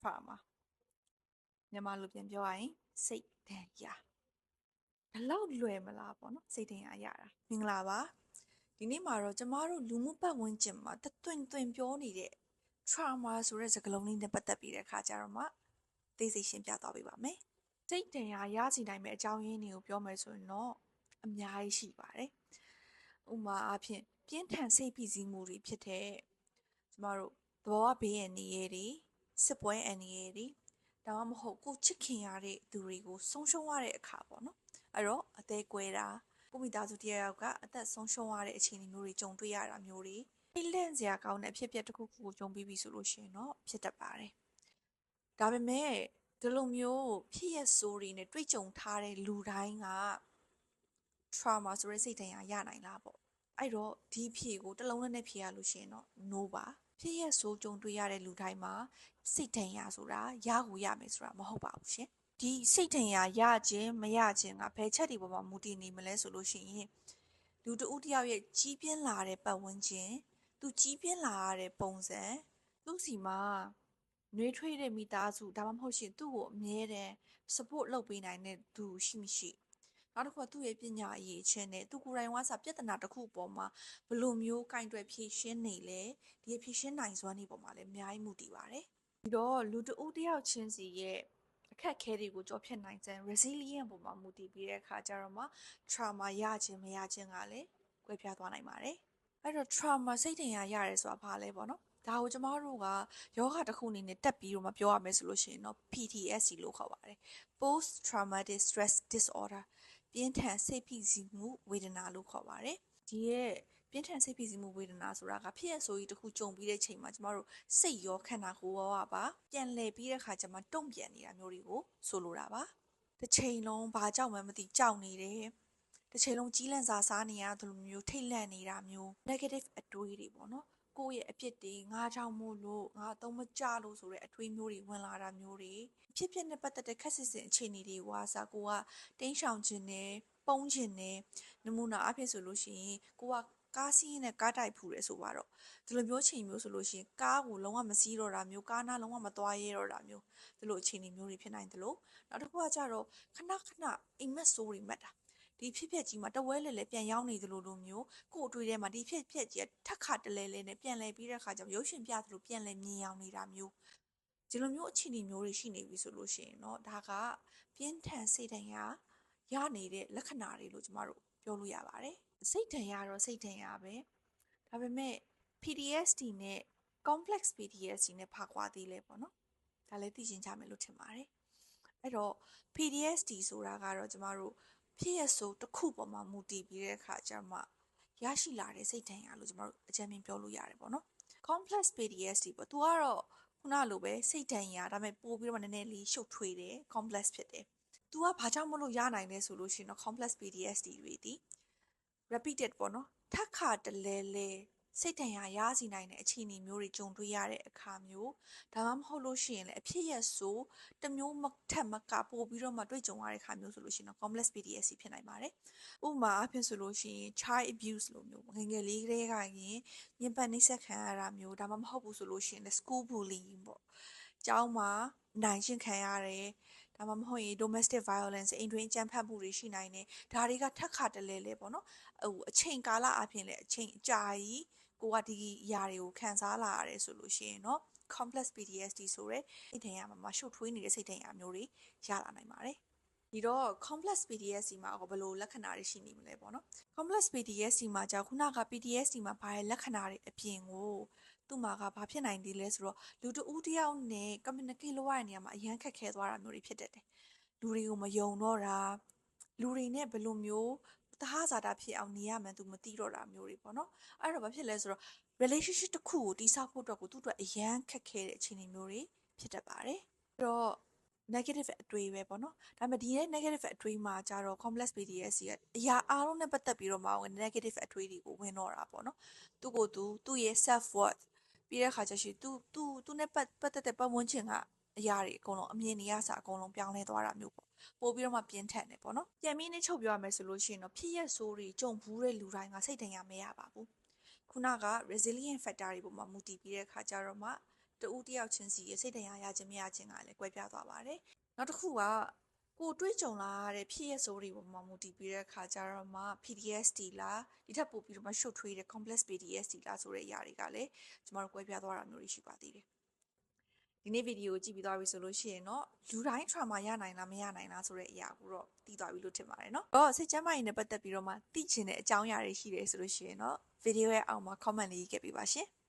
trauma မြန်မာလိုပြန်ပြောရရင်စိတ်ဒဏ်ရာဘလောက်လွယ်မလားပေါ့နော်စိတ်ဒဏ်ရာရတာမင်္ဂလာပါဒီနေ့မှာတော့ကျမတို့လူမှုပတ်ဝန်းကျင်မှာတသွင်သွင်ပြောနေတဲ့ trauma ဆိုတဲ့စကားလုံးလေးနဲ့ပတ်သက်ပြီးတဲ့အခါကျတော့မှသိစိတ်ရှင်းပြသွားပေးပါမယ်စိတ်ဒဏ်ရာရစီနိုင်မဲ့အကြောင်းရင်းတွေကိုပြောမယ်ဆိုရင်တော့အများကြီးရှိပါတယ်ဥပမာအားဖြင့်ပြင်းထန်စိတ်ဖိစီးမှုတွေဖြစ်တဲ့ကျမတို့သဘောဝဘေးရန်နေရတွေ စစ်ပွဲအန္တရာယ်တွေဒါမှမဟုတ်ကိုချစ်ခင်ရတဲ့သူတွေကိုဆုံးရှုံးရတဲ့အခါပေါ့နော်အဲ့တော့အသေးကွဲတာကိုမိသားစုတယောက်ကအသက်ဆုံးရှုံးရတဲ့အခြေအနေမျိုးတွေကြုံတွေ့ရတာမျိုးတွေအိလန့်စရာကောင်းတဲ့အဖြစ်အပျက်တစ်ခုခုကိုကြုံပြီးပြီဆိုလို့ရှိရင်တော့ဖြစ်တတ်ပါတယ်ဒါပေမဲ့ဒီလိုမျိုးဖြစ်ရဆိုးတွေနဲ့တွေ့ကြုံထားတဲ့လူတိုင်းက trauma ဆိုတဲ့စိတ်ဒဏ်ရာရနိုင်လားပေါ့အဲ့တော့ဒီဖြေကိုတစ်လုံးနဲ့ဖြေရလို့ရှိရင်တော့ no ပါ ဖြစ်ရဆိုးကြုံတွေ့ရတဲ့လူတိုင်းမှာစိတ်ဒဏ်ရာဆိုတာရကိုရမယ်ဆိုတာမဟုတ်ပါဘူးရှင်ဒီစိတ်ဒဏ်ရာရခြင်းမရခြင်းကဘယ်ချက်တွေပေါ်မှာမူတည်နေမလဲဆိုလို့ရှိရင်လူတဦးတယောက်ရဲ့ကြီးပြင်းလာတဲ့ပတ်ဝန်းကျင်သူကြီးပြင်းလာရတဲ့ပုံစံသူ့စီမှာနှွေးထွေးတဲ့မိသားစုဒါမှမဟုတ်ရှင်သူ့ကိုအမြဲတမ်း support လုပ်ပေးနိုင်တဲ့သူရှိမရှိ နောက်တစ်ခုကသူ့ရဲ့ပညာအရေးချင်းနဲ့သူကိုယ်တိုင်ဝါစာပြဿနာတစ်ခုပေါ်မှာဘယ်လိုမျိုးကင်တွယ်ဖြေရှင်းနေလဲဒီဖြေရှင်းနိုင်စွမ်းနေပေါ်မှာလည်းအများကြီးမူတည်ပါတယ်ပြီးတော့လူတဦးတယောက်ချင်းစီရဲ့အခက်ခဲတွေကိုကြောဖြတ်နိုင်တဲ့ resilient ပုံမှာမူတည်ပြီးတဲ့အခါကျတော့မှ trauma ရခြင်းမရခြင်းကလည်းကွဲပြားသွားနိုင်ပါတယ်အဲ့တော့ trauma စိတ်ဒဏ်ရာရတယ်ဆိုတာဘာလဲပေါ့နော်ဒါကိုကျမတို့ကယောဂတစ်ခုအနေနဲ့တက်ပြီးတော့မပြောရမယ်ဆိုလို့ရှိရင်တော့ PTSD လို့ခေါ်ပါတယ် post traumatic stress disorder ပြင်းထန်စိတ်ဖိစီးမှုဝေဒနာလို့ခေါ်ပါတယ်ဒီရဲ့ပြင်းထန်စိတ်ဖိစီးမှုဝေဒနာဆိုတာကဖြစ်ရဆိုကြီးတစ်ခုကြုံပြီးတဲ့ချိန်မှာကျမတို့စိတ်ရောခန္ဓာကိုယ်ရောပါပြန်လည်ပြီးတဲ့ခါကျမှတုံ့ပြန်နေတာမျိုးတွေကိုဆိုလိုတာပါတစ်ချိန်လုံးဘာကြောင့်မှမသိကြောက်နေတယ်တစ်ချိန်လုံးကြီးလန့်စာစားနေရသလိုမျိုးထိတ်လန့်နေတာမျိုး negative အတွေးတွေပေါ့နော် ကိုယ့်ရဲ့အပြစ်တွေငါကြောင့်မို့လို့ငါတော့မကြလို့ဆိုတဲ့အတွေးမျိုးတွေဝင်လာတာမျိုးတွေဖြစ်ဖြစ်နဲ့ပတ်သက်တဲ့ခက်စစ်စစ်အခြေအနေတွေဝါစာကိုကတင်းရှောင်ခြင်းနဲ့ပုံးခြင်းနဲ့နမူနာအဖြစ်ဆိုလို့ရှိရင်ကိုကကားစီးနဲ့ကားတိုက်ဖူးတယ်ဆိုပါတော့ဒီလိုမျိုးချိန်မျိုးဆိုလို့ရှိရင်ကားကိုလုံးဝမစီးတော့တာမျိုးကားနားလုံးဝမသွားရဲတော့တာမျိုးဒီလိုအခြေအနေမျိုးတွေဖြစ်နိုင်တယ်လို့နောက်တစ်ခုကကြတော့ခဏခဏအိမ်မက်ဆိုးတွေမှတ်တာ ဒီဖြစ်ဖြစ်ကြီးမှာတဝဲလဲလဲပြန်ရောက်နေသလိုလိုမျိုးကို့အတွေ့ထဲမှာဒီဖြစ်ဖြစ်ကြီးထက်ခါတလဲလဲနဲ့ပြန်လဲပြီးတဲ့ခါကျရုပ်ရှင်ပြသလိုပြန်လဲမြင်အောင်နေတာမျိုးဒီလိုမျိုးအခြေအနေမျိုးတွေရှိနေပြီဆိုလို့ရှိရင်เนาะဒါကပြင်းထန်စိတ်ဒဏ်ရာရနေတဲ့လက္ခဏာတွေလို့ကျမတို့ပြောလို့ရပါတယ်စိတ်ဒဏ်ရာတော့စိတ်ဒဏ်ရာပဲဒါပေမဲ့ PTSD နဲ့ complex PTSD နဲ့ဖာခွာသေးလဲပေါ့နော်ဒါလည်းသိချင်ကြမယ်လို့ထင်ပါတယ်အဲ့တော့ PTSD ဆိုတာကတော့ကျမတို့ ဖြစ်ရဆိုတစ်ခုပေါ်မှာမူတည်ပြီးတဲ့အခါကျမှရရှိလာတဲ့စိတ်ဒဏ်ရာလို့ကျမတို့အကြမ်းမြင်ပြောလို့ရတယ်ပေါ့နော် complex PTSD ပေါ့သူကတော့ခုနလိုပဲစိတ်ဒဏ်ရာဒါပေမဲ့ပို့ပြီးတော့နည်းနည်းလေးရှုပ်ထွေးတယ် complex ဖြစ်တယ်။ तू ကဘာကြောင့်မလို့ရနိုင်လဲဆိုလို့ရှိရင်တော့ complex PTSD တွေဒီ repeated ပေါ့နော်ထပ်ခါတလဲလဲ စိတ်တန်ရာရစီနိုင်တဲ့အခြေအနေမျိုးတွေကြုံတွေ့ရတဲ့အခါမျိုးဒါမှမဟုတ်လို့ရှိရင်လည်းအဖြစ်ရဆိုတမျိုးမထက်မကပို့ပြီးတော့မှတွေ့ကြုံရတဲ့အခါမျိုးဆိုလို့ရှိရင်တော့ complex PTSD ဖြစ်နိုင်ပါတယ်။ဥပမာအဖြစ်ဆိုလို့ရှိရင် child abuse လို့မျိုးငငယ်လေးကလေးကရင်ညင်ပတ်နှိပ်စက်ခံရတာမျိုးဒါမှမဟုတ်ဘူးဆိုလို့ရှိရင်လည်း school bullying ပေါ့။ကျောင်းမှာနိုင်ရှင်းခံရတယ်ဒါမှမဟုတ်ရင် domestic violence အိမ်တွင်းအကြမ်းဖက်မှုတွေရှိနိုင်တယ်ဒါတွေကထက်ခါတလဲလဲပေါ့နော်ဟိုအချိန်ကာလအပြင်လဲအချိန်အကြာကြီး ကိုကဒီအရာတွေကိုခံစားလာရတယ်ဆိုလို့ရှိရင်တော့ complex PTSD ဆိုတဲ့စိတ်ဒဏ်ရာမှာမရှုပ်ထွေးနေတဲ့စိတ်ဒဏ်ရာမျိုးတွေရလာနိုင်ပါတယ်ဒီတော့ complex PTSD မှာဘယ်လိုလက္ခဏာတွေရှိနေမလဲပေါ့နော် complex PTSD မှာကြာခုနက PTSD မှာဘာရဲ့လက္ခဏာတွေအပြင်ကိုသူ့မှာကဘာဖြစ်နိုင်သေးလဲဆိုတော့လူတဦးတယောက်နဲ့ communicate လုပ်ရတဲ့နေရာမှာအရန်ခက်ခဲသွားတာမျိုးတွေဖြစ်တတ်တယ်လူတွေကိုမယုံတော့တာလူတွေနဲ့ဘယ်လိုမျိုး တဟဇာတာဖြစ်အောင်နေရမှန်းသူမသိတော့တာမျိုးတွေပေါ့နော်အဲ့တော့ဘာဖြစ်လဲဆိုတော့ relationship တစ်ခုကိုတိဆောက်ဖို့အတွက်ကိုသူ့အတွက်အရန်ခက်ခဲတဲ့အခြေအနေမျိုးတွေဖြစ်တတ်ပါတယ်အဲ့တော့ negative အတွေးပဲပေါ့နော်ဒါပေမဲ့ဒီရဲ့ negative အတွေးမှာကြတော့ complex PTSD ကအရာအားလုံးနဲ့ပတ်သက်ပြီးတော့မှ negative အတွေးတွေကိုဝင်တော့တာပေါ့နော်သူ့ကိုယ်သူသူ့ရဲ့ self worth ပြီးတဲ့အခါကျရှင်သူသူသူနဲ့ပတ်ပတ်သက်တဲ့ပတ်ဝန်းကျင်က အရာတွေအကုန်လုံးအမြင်တွေရစာအကုန်လုံးပြောင်းလဲသွားတာမျိုးပေါ့ပို့ပြီးတော့မှပြင်းထန်တယ်ပေါ့နော်ပြန်ပြီးနဲ့ချုပ်ပြောရမယ်ဆိုလို့ရှိရင်တော့ဖြစ်ရက်ဆိုးတွေကြုံဘူးတဲ့လူတိုင်းကစိတ်တန်ရမရပါဘူးခုနက resilient factor တွေပေါ်မှာမူတည်ပြီးတဲ့အခါကျတော့မှတဦးတစ်ယောက်ချင်းစီရဲ့စိတ်တရားရခြင်းမရခြင်းကလည်းကွဲပြားသွားပါတယ်နောက်တစ်ခုကကိုတွေးကြုံလာရတဲ့ဖြစ်ရစိုးတွေပေါ်မှာမူတည်ပြီးတဲ့အခါကျတော့မှ PTSD လားဒီထက်ပိုပြီးတော့မှရှုပ်ထွေးတဲ့ complex PTSD လားဆိုတဲ့အရာတွေကလည်းကျမတို့ကွဲပြားသွားတာမျိုးတွေရှိပါသေးတယ် ဒီနေ့ဗီဒီယိုကြည့်ပြီးသွားပြီဆိုလို့ရှိရင်တော့လူတိုင်း trauma ရနိုင်လားမရနိုင်လားဆိုတဲ့အရာကိုတော့သိသွားပြီလို့ထင်ပါတယ်နော်။အော်စိတ်ကျမ်းမာရေးနဲ့ပတ်သက်ပြီးတော့မှသိချင်တဲ့အကြောင်းအရာတွေရှိတယ်ဆိုလို့ရှိရင်တော့ဗီဒီယိုရဲ့အောက်မှာ comment လေးရေးခဲ့ပေးပါရှင်။